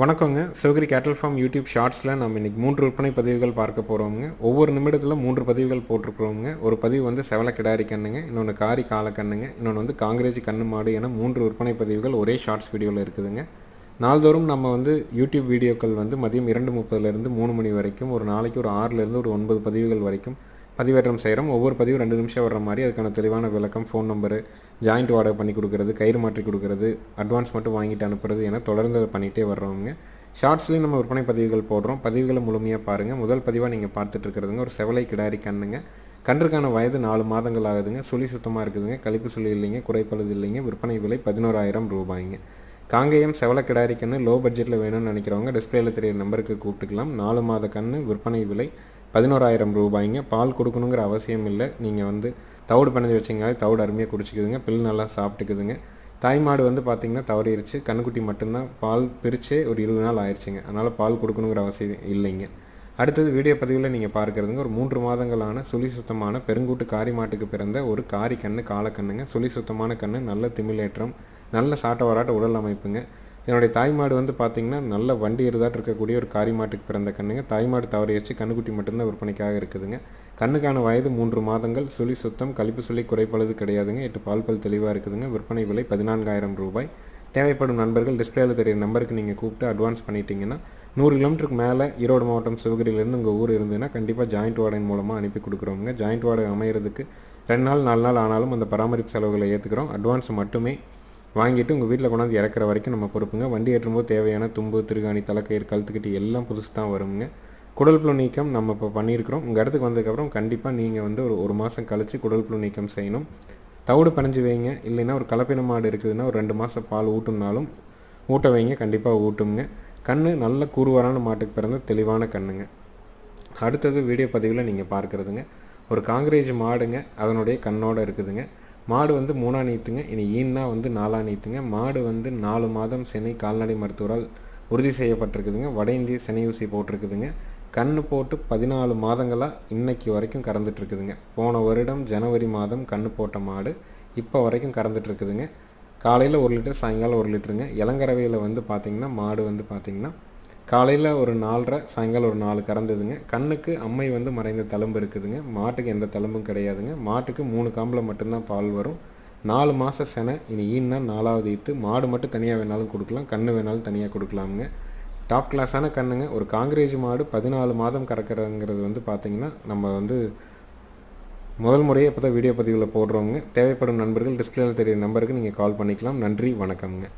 வணக்கங்க. சிவகிரி கேட்டல் form YouTube ஷார்ட்ஸில் நம்ம இன்றைக்கி மூன்று விற்பனை பதிவுகள் பார்க்க போகிறோங்க ஒவ்வொரு நிமிடத்தில் மூன்று பதிவுகள் போட்டிருக்கிறோங்க ஒரு பதிவு வந்து செவல கிடாரி கண்ணுங்க இன்னொன்று காரி கால கண்ணுங்க இன்னொன்று வந்து காங்கிரேஜ் கண்ணு மாடு என மூன்று விற்பனை பதிவுகள் ஒரே ஷார்ட்ஸ் வீடியோவில் இருக்குதுங்க. நாள்தோறும் நம்ம வந்து யூடியூப் வீடியோக்கள் வந்து மதியம் இரண்டு முப்பதுலேருந்து மூணு மணி வரைக்கும் ஒரு நாளைக்கு ஒரு ஆறுலேருந்து ஒரு ஒன்பது பதிவுகள் வரைக்கும் பதிவேற்றம் செய்கிறோம். ஒவ்வொரு பதிவும் ரெண்டு நிமிஷம் வர்ற மாதிரி அதுக்கான தெளிவான விளக்கம் ஃபோன் நம்பரு ஜாயிண்ட் ஆர்டர் பண்ணி கொடுக்குறது கயிறு மாற்றி கொடுக்குறது அட்வான்ஸ் மட்டும் வாங்கிட்டு அனுப்புறது என தொடர்ந்து அதை பண்ணிகிட்டே வர்றவங்க. ஷார்ட்ஸ்லேயும் நம்ம விற்பனை பதிவுகள் போடுறோம். பதிவுகளை முழுமையாக பாருங்கள் முதல் பதிவாக நீங்கள் பார்த்துட்டு இருக்கிறதுங்க. ஒரு செவலை கிடாரி கண்ணுங்க. கன்றுக்கான வயது நாலு மாதங்கள் ஆகுதுங்க. சுழி சுத்தமாக இருக்குதுங்க. கழிப்பு சுழி இல்லைங்க. குறைப்பழுது இல்லைங்க. விற்பனை விலை பதினோராயிரம் ரூபாய்ங்க. காங்கேயம் செவல கிடாரி கன்று லோ பட்ஜெட்டில் வேணும்னு நினைக்கிறவங்க டிஸ்பிளேயில் தெரிய நம்பருக்கு கூப்பிட்டுக்கலாம். நாலு மாத கன்று விற்பனை விலை பதினோராயிரம் ரூபாய்ங்க. பால் கொடுக்கணுங்கிற அவசியம் இல்லை நீங்கள் வந்து தவிடு பிணைஞ்சு வச்சிங்கனாலே தவிடு அருமையாக குடிச்சிக்குதுங்க. பில் நல்லா சாப்பிட்டுக்குதுங்க. தாய்மாடு வந்து பார்த்திங்கன்னா தவறிடுச்சு கண்ணுக்குட்டி மட்டும்தான். பால் பிரித்தே ஒரு இருபது நாள் ஆயிடுச்சுங்க அதனால் பால் கொடுக்கணுங்கிற அவசியம் இல்லைங்க. அடுத்தது வீடியோ பதிவில் நீங்கள் பார்க்குறதுங்க. ஒரு மூன்று மாதங்களான சுழி சுத்தமான பெருங்கூட்டு காரி மாட்டுக்கு பிறந்த ஒரு காரி கண்ணு காலக்கண்ணுங்க சுழி சுத்தமான கண்ணு நல்ல திமிலேற்றம் நல்ல சாட்ட வராட்ட உடல் அமைப்புங்க. என்னுடைய தாய்மாடு வந்து பார்த்திங்கன்னா நல்ல வண்டி இருதாட்டு இருக்கக்கூடிய ஒரு காரி மாட்டுக்கு பிறந்த கண்ணுங்க. தாய்மாடு தவறியடிச்சு கண்ணுக்குட்டி மட்டும்தான் விற்பனைக்காக இருக்குதுங்க. கண்ணுக்கான வயது மூன்று மாதங்கள். சுழி சுத்தம் கழிப்பு சுழி குறைப்பழுது கிடையாதுங்க. எட்டு பால் பல் தெளிவாக இருக்குதுங்க. விற்பனை விலை பதினான்காயிரம் ரூபாய். தேவைப்படும் நண்பர்கள் டிஸ்பிளேயில் தெரியும் நம்பருக்கு நீங்கள் கூப்பிட்டு அட்வான்ஸ் பண்ணிட்டீங்கன்னா நூறு கிலோமீட்டருக்கு மேலே ஈரோடு மாவட்டம் சிவகிரியிலேருந்து உங்கள் ஊர் இருந்ததுன்னா கண்டிப்பாக ஜாயிண்ட் வார்டன் மூலமாக அனுப்பி கொடுக்குறோங்க ஜாயிண்ட் வார்டு அமையிறதுக்கு ரெண்டு நாள் நாலு நாள் ஆனாலும் அந்த பராமரிப்பு செலவுகளை ஏற்றுக்கிறோம் அட்வான்ஸ் மட்டுமே வாங்கிட்டு உங்கள் வீட்டில் கொண்டாந்து இறக்குற வரைக்கும் நம்ம பொறுப்புங்க. வண்டி ஏற்றும்போது தேவையான தும்பு திருகாணி தலைக்கயிறு கழுத்துக்கிட்டு எல்லாம் புதுசு தான் வருங்க குடல் புழு நீக்கம் நம்ம இப்போ பண்ணியிருக்கிறோம். உங்கள் இடத்துக்கு வந்ததுக்கப்புறம் கண்டிப்பாக நீங்கள் வந்து ஒரு ஒரு மாதம் கழித்து குடல் புழு நீக்கம் செய்யணும். தவிடு பணிஞ்சு வைங்க. இல்லைன்னா ஒரு கலப்பின மாடு இருக்குதுன்னா ஒரு ரெண்டு மாதம் பால் ஊட்டுனாலும் ஊட்ட வைங்க. கண்டிப்பாக ஊட்டுங்க கண் நல்ல கூறுவாரான மாட்டுக்கு பிறந்த தெளிவான கண்ணுங்க. அடுத்தது வீடியோ பதிவில் நீங்கள் பார்க்குறதுங்க. ஒரு காங்கிரேஜ் மாடுங்க. அதனுடைய கண்ணோடு இருக்குதுங்க. மாடு வந்து மூணா நீத்துங்க இனி ஈன்னா வந்து நாலா நீத்துங்க. மாடு வந்து நாலு மாதம் சென்னை கால்நடை மருத்துவரால் உறுதி செய்யப்பட்டிருக்குதுங்க. வட இந்திய செனை ஊசி போட்டிருக்குதுங்க. கண்ணு போட்டு பதினாலு மாதங்களாக இன்னைக்கு வரைக்கும் கறந்துட்டுருக்குதுங்க. போன வருடம் ஜனவரி மாதம் கண்ணு போட்ட மாடு இப்போ வரைக்கும் கறந்துட்டுருக்குதுங்க. காலையில் ஒரு லிட்டர் சாயங்காலம் ஒரு லிட்டருங்க. இளங்கரவையில் வந்து பார்த்திங்கன்னா மாடு வந்து பார்த்திங்கன்னா காலையில் ஒரு நாலரை சாயங்காலம் ஒரு நாலு கறந்ததுங்க. கண்ணுக்கு அம்மை வந்து மறைந்த தழும்பு இருக்குதுங்க. மாட்டுக்கு எந்த தழும்பும் கிடையாதுங்க. மாட்டுக்கு மூணு காம்பில் மட்டும்தான் பால் வரும். நாலு மாத செனை இனி ஈன்னா நாலாவது ஈத்து. மாடு மட்டும் தனியாக வேணாலும் கொடுக்கலாம் கன்று வேணாலும் தனியாக கொடுக்கலாமுங்க. டாப் கிளாஸான கண்ணுங்க. ஒரு காங்கிரேஜ் மாடு பதினாலு மாதம் கறக்கிறதுங்கிறது வந்து பார்த்திங்கன்னா நம்ம வந்து முதல் முறையே இப்போ தான் வீடியோ பதிவில் போடுறவங்க தேவைப்படும் நண்பர்கள் டிஸ்பிளேயில் தெரிய நம்பருக்கு நீங்கள் கால் பண்ணிக்கலாம். நன்றி வணக்கம்ங்க.